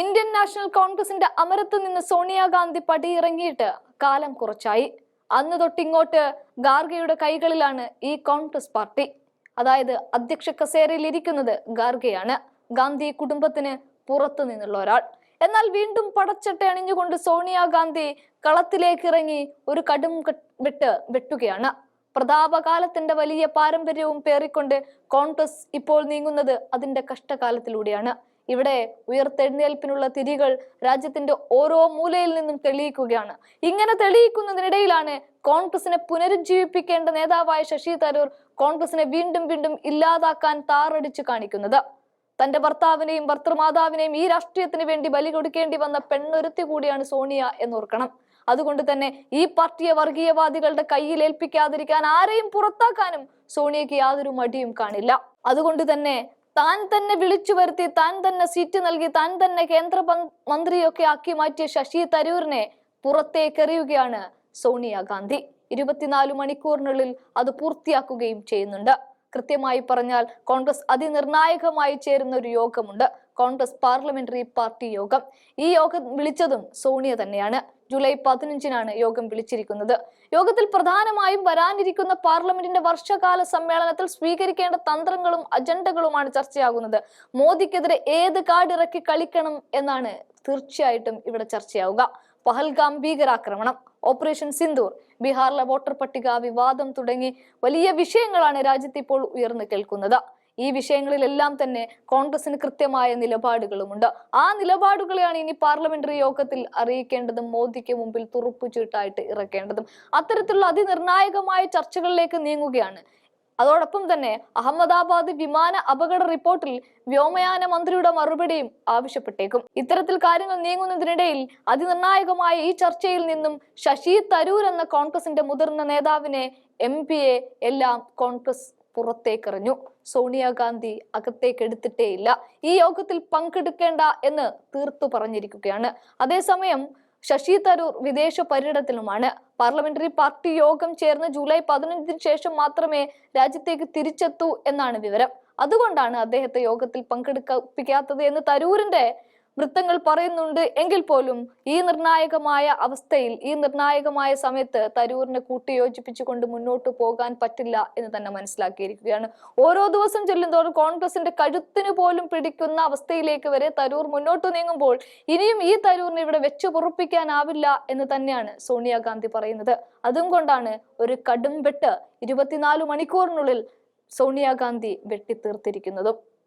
Indian national കോൺഗ്രസിന്റെ അമരത്ത് നിന്ന് സോണിയാഗാന്ധി പടിയിറങ്ങിയിട്ട് കാലം കുറച്ചായി. അന്ന് തൊട്ടിങ്ങോട്ട് ഗാർഗയുടെ കൈകളിലാണ് ഈ കോൺഗ്രസ് പാർട്ടി. അതായത് അധ്യക്ഷ കസേരയിൽ ഇരിക്കുന്നത് ഗാർഗയാണ്. ഗാന്ധി കുടുംബത്തിന് പുറത്തു നിന്നുള്ള ഒരാൾ. എന്നാൽ വീണ്ടും പടച്ചട്ട അണിഞ്ഞുകൊണ്ട് സോണിയാഗാന്ധി കളത്തിലേക്ക് ഇറങ്ങി ഒരു കടും വെട്ട് വെട്ടുകയാണ്. പ്രതാപകാലത്തിന്റെ വലിയ പാരമ്പര്യവും പേറിക്കൊണ്ട് കോൺഗ്രസ് ഇപ്പോൾ നീങ്ങുന്നത് അതിന്റെ കഷ്ടകാലത്തിലൂടെയാണ്. ഇവിടെ ഉയർത്തെഴുന്നേൽപ്പിനുള്ള തിരികൾ രാജ്യത്തിന്റെ ഓരോ മൂലയിൽ നിന്നും തെളിയിക്കുകയാണ്. ഇങ്ങനെ തെളിയിക്കുന്നതിനിടയിലാണ് കോൺഗ്രസിനെ പുനരുജ്ജീവിപ്പിക്കേണ്ട നേതാവായ ശശി തരൂർ കോൺഗ്രസിനെ വീണ്ടും വീണ്ടും ഇല്ലാതാക്കാൻ താറടിച്ചു കാണിക്കുന്നത്. തന്റെ ഭർത്താവിനെയും ഭർത്തൃമാതാവിനെയും ഈ രാഷ്ട്രീയത്തിന് വേണ്ടി ബലി കൊടുക്കേണ്ടി വന്ന പെണ്ണൊരുത്തി കൂടിയാണ് സോണിയ എന്നോർക്കണം. അതുകൊണ്ട് തന്നെ ഈ പാർട്ടിയെ വർഗീയവാദികളുടെ കയ്യിൽ ഏൽപ്പിക്കാതിരിക്കാൻ ആരെയും പുറത്താക്കാനും സോണിയയ്ക്ക് യാതൊരു മടിയും കാണില്ല. അതുകൊണ്ട് തന്നെ താൻ തന്നെ വിളിച്ചു വരുത്തി താൻ തന്നെ സീറ്റ് നൽകി താൻ തന്നെ കേന്ദ്ര മന്ത്രിയൊക്കെ ആക്കി മാറ്റിയ ശശി തരൂരിനെ പുറത്തേക്കെറിയുകയാണ് സോണിയാഗാന്ധി ഇരുപത്തിനാല് മണിക്കൂറിനുള്ളിൽ അത് പൂർത്തിയാക്കുകയും ചെയ്യുന്നുണ്ട്. കൃത്യമായി പറഞ്ഞാൽ കോൺഗ്രസ് അതിനിർണായകമായി ചേരുന്ന ഒരു യോഗമുണ്ട്. കോൺഗ്രസ് പാർലമെന്ററി പാർട്ടി യോഗം. ഈ യോഗം വിളിച്ചതും സോണിയ തന്നെയാണ്. ജൂലൈ പതിനഞ്ചിനാണ് യോഗം വിളിച്ചിരിക്കുന്നത്. യോഗത്തിൽ പ്രധാനമായും വരാനിരിക്കുന്ന പാർലമെന്റിന്റെ വർഷകാല സമ്മേളനത്തിൽ സ്വീകരിക്കേണ്ട തന്ത്രങ്ങളും അജണ്ടകളുമാണ് ചർച്ചയാകുന്നത്. മോദിക്കെതിരെ ഏത് കാർഡ് ഇറക്കി കളിക്കണം എന്നാണ് തീർച്ചയായിട്ടും ഇവിടെ ചർച്ചയാവുക. പഹൽഗാം ഭീകരാക്രമണം. ഓപ്പറേഷൻ സിന്ദൂർ. ബീഹാറിലെ വോട്ടർ പട്ടിക വിവാദം തുടങ്ങി വലിയ വിഷയങ്ങളാണ് രാജ്യത്ത് ഇപ്പോൾ ഉയർന്നു കേൾക്കുന്നത്. ഈ വിഷയങ്ങളിലെല്ലാം തന്നെ കോൺഗ്രസിന് കൃത്യമായ നിലപാടുകളുമുണ്ട്. ആ നിലപാടുകളെയാണ് ഇനി പാർലമെന്ററി യോഗത്തിൽ അറിയിക്കേണ്ടതും മോദിക്ക് മുമ്പിൽ തുറുപ്പുചീട്ടായിട്ട് ഇറക്കേണ്ടതും. അത്തരത്തിലുള്ള അതിനിർണായകമായ ചർച്ചകളിലേക്ക് നീങ്ങുകയാണ് അതോടൊപ്പം തന്നെ അഹമ്മദാബാദ് വിമാന അപകട റിപ്പോർട്ടിൽ വ്യോമയാന മന്ത്രിയുടെ മറുപടിയും ആവശ്യപ്പെട്ടേക്കും. ഇത്തരത്തിൽ കാര്യങ്ങൾ നീങ്ങുന്നതിനിടയിൽ അതിനിർണായകമായ ഈ ചർച്ചയിൽ നിന്നും ശശി തരൂർ എന്ന കോൺഗ്രസിന്റെ മുതിർന്ന നേതാവിനെ എം പിയെ എല്ലാം കോൺഗ്രസ് പുറത്തേക്കെറിഞ്ഞു. സോണിയാഗാന്ധി അകത്തേക്ക് എടുത്തിട്ടേയില്ല ഈ യോഗത്തിൽ പങ്കെടുക്കേണ്ട എന്ന് തീർത്തു പറഞ്ഞിരിക്കുകയാണ്. അതേസമയം ശശി തരൂർ വിദേശ പര്യടനത്തിലുമാണ്. പാർലമെന്ററി പാർട്ടി യോഗം ചേർന്ന് ജൂലൈ പതിനഞ്ചിന് ശേഷം മാത്രമേ രാജ്യത്തേക്ക് തിരിച്ചെത്തൂ എന്നാണ് വിവരം. അതുകൊണ്ടാണ് അദ്ദേഹത്തെ യോഗത്തിൽ പങ്കെടുപ്പിക്കാത്തത് എന്ന് തരൂരിന്റെ വൃത്തങ്ങൾ പറയുന്നുണ്ട് എങ്കിൽ പോലും ഈ നിർണായകമായ അവസ്ഥയിൽ ഈ നിർണായകമായ സമയത്ത് തരൂരിനെ കൂട്ടിയോജിപ്പിച്ചുകൊണ്ട് മുന്നോട്ട് പോകാൻ പറ്റില്ല എന്ന് തന്നെ മനസ്സിലാക്കിയിരിക്കുകയാണ്. ഓരോ ദിവസം ചെല്ലുന്തോറും കോൺഗ്രസിന്റെ കഴുത്തിന് പോലും പിടിക്കുന്ന അവസ്ഥയിലേക്ക് വരെ തരൂർ മുന്നോട്ട് നീങ്ങുമ്പോൾ ഇനിയും ഈ തരൂറിനെ ഇവിടെ വെച്ചു പൊറുപ്പിക്കാനാവില്ല എന്ന് തന്നെയാണ് സോണിയാഗാന്ധി പറയുന്നത്. അതും കൊണ്ടാണ് ഒരു കടും വെട്ട് ഇരുപത്തിനാല് മണിക്കൂറിനുള്ളിൽ സോണിയാഗാന്ധി വെട്ടിത്തീർത്തിരിക്കുന്നതും.